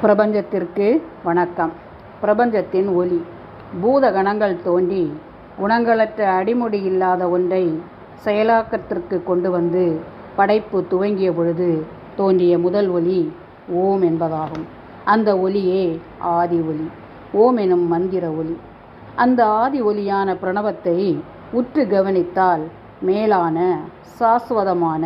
பிரபஞ்சத்திற்கு வணக்கம். பிரபஞ்சத்தின் ஒளி பூத கணங்கள் தோன்றி குணங்களற்ற அடிமுடி இல்லாத ஒன்றை செயலாக்கத்திற்கு கொண்டு வந்து படைப்பு துவங்கிய பொழுது தோன்றிய முதல் ஒலி ஓம் என்பதாகும். அந்த ஒலியே ஆதி ஒலி ஓம் எனும் மந்திர ஒலி. அந்த ஆதி ஒலியான பிரணவத்தை உற்று கவனித்தால் மேலான சாஸ்வதமான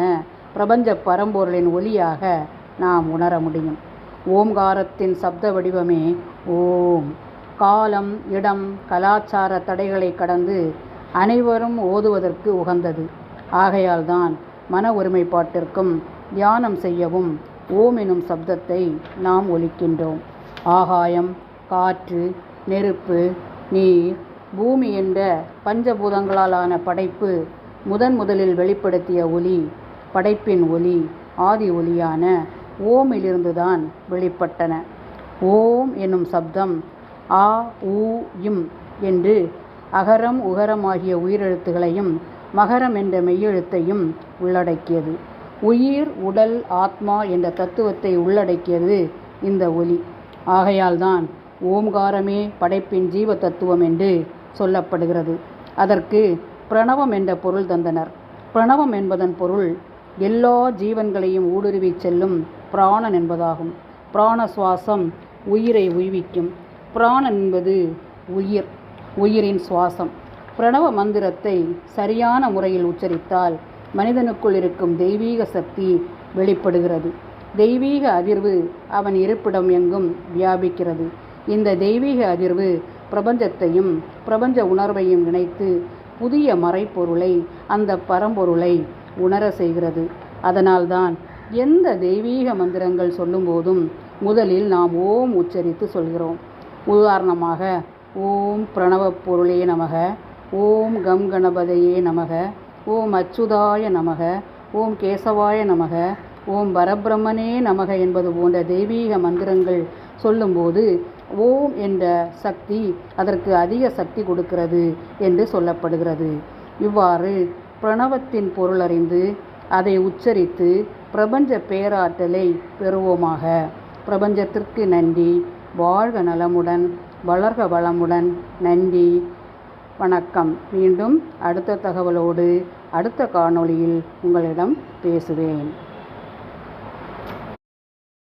பிரபஞ்ச பரம்பொருளின் ஒலியாக நாம் உணர முடியும். ஓம்காரத்தின் சப்த வடிவமே ஓம். காலம் இடம் கலாச்சார தடைகளை கடந்து அனைவரும் ஓதுவதற்கு உகந்தது. ஆகையால்தான் மன ஒருமைப்பாட்டிற்கும் தியானம் செய்யவும் ஓம் எனும் சப்தத்தை நாம் ஒலிக்கின்றோம். ஆகாயம் காற்று நெருப்பு நீர் பூமி என்ற பஞ்சபூதங்களாலான படைப்பு முதன் முதலில் வெளிப்படுத்திய ஒலி படைப்பின் ஒலி ஆதி ஒலியான ஓமிலிருந்துதான் வெளிப்பட்டன. ஓம் என்னும் சப்தம் ஆ ஊ இம் என்று அகரம் உகரமாகிய உயிரெழுத்துகளையும் மகரம் என்ற மெய்யெழுத்தையும் உள்ளடக்கியது. உயிர் உடல் ஆத்மா என்ற தத்துவத்தை உள்ளடக்கியது இந்த ஒலி. ஆகையால்தான் ஓம்காரமே படைப்பின் ஜீவ தத்துவம் என்று சொல்லப்படுகிறது. அதற்கு பிரணவம் என்ற பொருள் தந்தனர். பிரணவம் என்பதன் பொருள் எல்லா ஜீவன்களையும் ஊடுருவிச் செல்லும் பிராணன் என்பதாகும். பிராண சுவாசம் உயிரை உய்விக்கும். பிராணன் என்பது உயிர் உயிரின் சுவாசம். பிரணவ மந்திரத்தை சரியான முறையில் உச்சரித்தால் மனிதனுக்குள் இருக்கும் தெய்வீக சக்தி வெளிப்படுகிறது. தெய்வீக அதிர்வு அவன் இருப்பிடம் எங்கும் வியாபிக்கிறது. இந்த தெய்வீக அதிர்வு பிரபஞ்சத்தையும் பிரபஞ்ச உணர்வையும் இணைத்து புதிய மறைப்பொருளை அந்த பரம்பொருளை உணர செய்கிறது. அதனால்தான் எந்த தெய்வீக மந்திரங்கள் சொல்லும்போதும் முதலில் நாம் ஓம் உச்சரித்து சொல்கிறோம். உதாரணமாக ஓம் பிரணவப் பொருளே நமக ஓம் கம் கணபதையே நமக ஓம் அச்சுதாய நமக ஓம் கேசவாய நமக ஓம் பரபிரம்மனே நமக என்பது போன்ற தெய்வீக மந்திரங்கள் சொல்லும்போது ஓம் என்ற சக்தி அதற்கு அதிக சக்தி கொடுக்கிறது என்று சொல்லப்படுகிறது. இவ்வாறு பிரணவத்தின் பொருள் அறிந்து அதை உச்சரித்து பிரபஞ்ச பேராற்றலை பெறுவோமாக. பிரபஞ்சத்திற்கு நன்றி. வாழ்க நலமுடன் வளர்க வளமுடன். நன்றி. வணக்கம். மீண்டும் அடுத்த தகவலோடு அடுத்த காணொளியில் உங்களிடம் பேசுவேன்.